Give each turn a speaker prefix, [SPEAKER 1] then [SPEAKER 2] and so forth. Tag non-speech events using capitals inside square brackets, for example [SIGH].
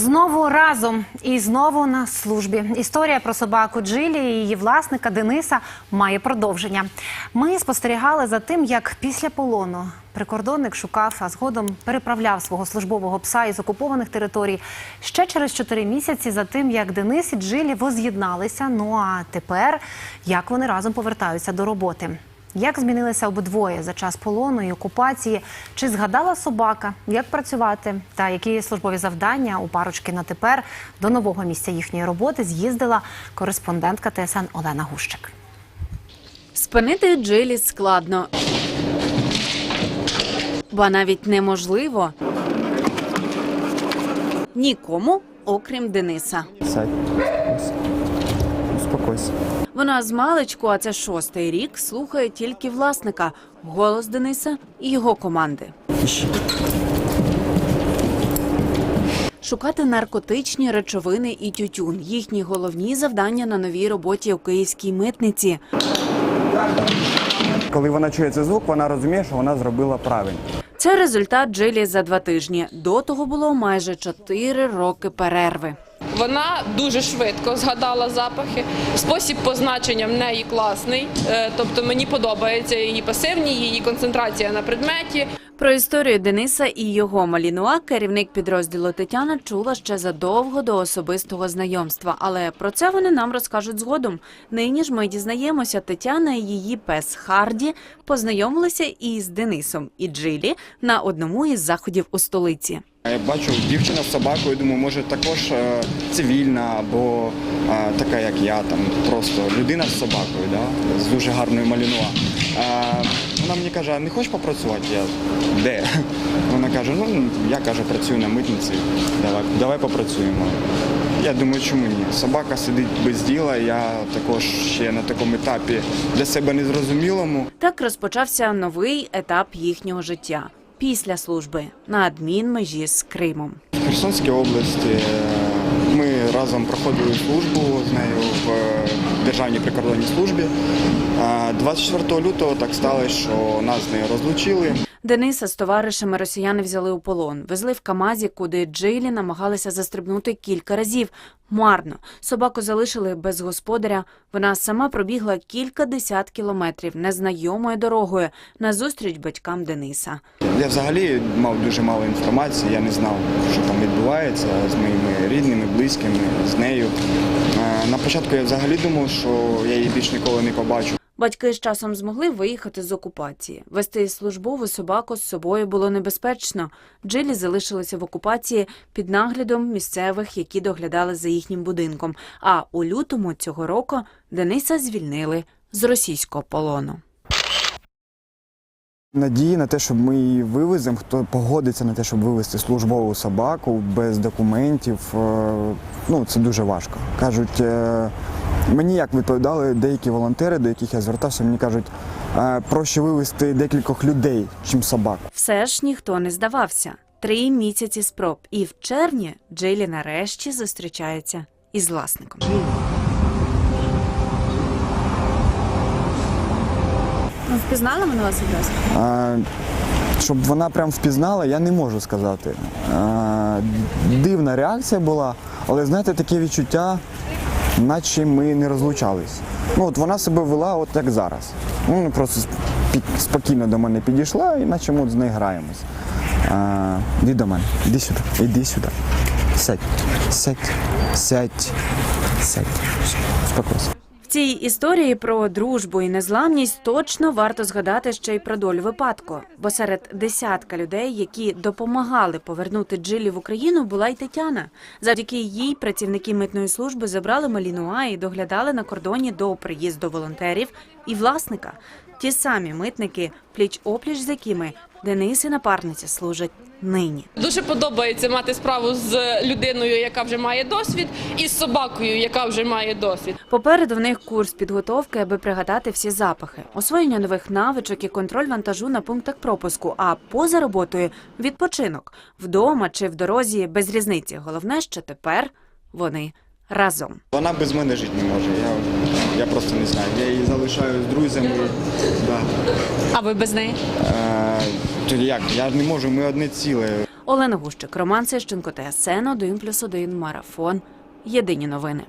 [SPEAKER 1] Знову разом і знову на службі. Історія про собаку Джилі і її власника Дениса має продовження. Ми спостерігали за тим, як після полону прикордонник шукав, а згодом переправляв свого службового пса із окупованих територій. Ще через чотири місяці за тим, як Денис і Джилі воз'єдналися. Ну а тепер як вони разом повертаються до роботи. Як змінилися обидвоє за час полону і окупації? Чи згадала собака, як працювати та які службові завдання у парочки на тепер до нового місця їхньої роботи з'їздила кореспондентка ТСН Олена Гущик.
[SPEAKER 2] Спинити Джилі складно. Ба навіть неможливо. Нікому, окрім Дениса.
[SPEAKER 3] Сядь. Успокойся.
[SPEAKER 2] Вона з маличку, а це шостий рік, слухає тільки власника, голос Дениса і його команди.
[SPEAKER 3] Ищи.
[SPEAKER 2] Шукати наркотичні речовини і тютюн їхні головні завдання на новій роботі у київській митниці.
[SPEAKER 3] Коли вона чує цей звук, вона розуміє, що вона зробила правильно.
[SPEAKER 2] Це результат Джилі за два тижні. До того було майже чотири роки перерви.
[SPEAKER 4] Вона дуже швидко згадала запахи. Спосіб позначення в неї класний, е, тобто мені подобається її пасивні, її концентрація на предметі.
[SPEAKER 2] Про історію Дениса і його малінуа керівник підрозділу Тетяна чула ще задовго до особистого знайомства. Але про це вони нам розкажуть згодом. Нині ж ми дізнаємося, Тетяна і її пес Харді познайомилися із Денисом і Джилі на одному із заходів у столиці.
[SPEAKER 5] Я бачу дівчина з собакою, думаю, може також е, цивільна або е, така, як я, там просто людина з собакою, да? з дуже гарною малінуа. Вона мені каже, не хочеш попрацювати? Я де? [LAUGHS] Вона каже, ну я каже, працюю на митниці, давай, давай попрацюємо. Я думаю, чому ні? Собака сидить без діла, я також ще на такому етапі для себе незрозумілому.
[SPEAKER 2] Так розпочався новий етап їхнього життя після служби на адмінмежі з Кримом.
[SPEAKER 5] В Херсонській області е, ми разом проходили службу з нею в е, Державній прикордонній службі. Е, 24 лютого так сталося, що нас з нею розлучили.
[SPEAKER 2] Дениса з товаришами росіяни взяли у полон, везли в Камазі, куди Джилі намагалися застрибнути кілька разів. Марно собаку залишили без господаря. Вона сама пробігла кілька десят кілометрів незнайомою дорогою назустріч батькам Дениса.
[SPEAKER 5] Я взагалі мав дуже мало інформації, я не знав, що там відбувається з моїми рідними, близькими, з нею. На початку я взагалі думав, що я її більш ніколи не побачу.
[SPEAKER 2] Батьки з часом змогли виїхати з окупації. Вести службову собаку з собою було небезпечно. Джилі залишилися в окупації під наглядом місцевих, які доглядали за їхнім будинком. А у лютому цього року Дениса звільнили з російського полону.
[SPEAKER 3] Надії на те, щоб ми її вивеземо, хто погодиться на те, щоб вивезти службову собаку без документів. е, Ну, це дуже важко. Кажуть, е, мені як відповідали деякі волонтери, до яких я звертався, мені кажуть, е, проще вивезти декількох людей, чим собаку.
[SPEAKER 2] Все ж ніхто не здавався. Три місяці спроб, і в червні Джилі нарешті зустрічається із власником. Ну, впізнала мене вас одразу?
[SPEAKER 3] А, щоб вона прям впізнала, я не можу сказати. А, дивна реакція була, але знаєте, таке відчуття, наче ми не розлучались. Ну, от вона себе вела от як зараз. Ну, просто спокійно до мене підійшла, і наче ми от з нею граємось. Іди до мене, іди сюди, іди сюди. Сядь, сядь, сядь, сядь. Успокойся.
[SPEAKER 2] Цій історії про дружбу і незламність точно варто згадати ще й про долю випадку. Бо серед десятка людей, які допомагали повернути Джилі в Україну, була й Тетяна. Завдяки їй працівники митної служби забрали Малінуа і доглядали на кордоні до приїзду волонтерів і власника. Ті самі митники, пліч опліч з якими Денис і напарниця служать нині.
[SPEAKER 4] Дуже подобається мати справу з людиною, яка вже має досвід, і з собакою, яка вже має досвід.
[SPEAKER 2] Попереду в них курс підготовки, аби пригадати всі запахи, освоєння нових навичок і контроль вантажу на пунктах пропуску. А поза роботою відпочинок вдома чи в дорозі без різниці. Головне, що тепер вони разом.
[SPEAKER 5] Вона без мене жити не може. Я, я просто не знаю. Я її залишаю з друзями. Да.
[SPEAKER 4] А ви без неї?
[SPEAKER 5] Е, то як? Я не можу, ми одне ціле.
[SPEAKER 2] Олена Гущик, Роман Сищенко, ТСН 1+,1, Марафон. Єдині новини.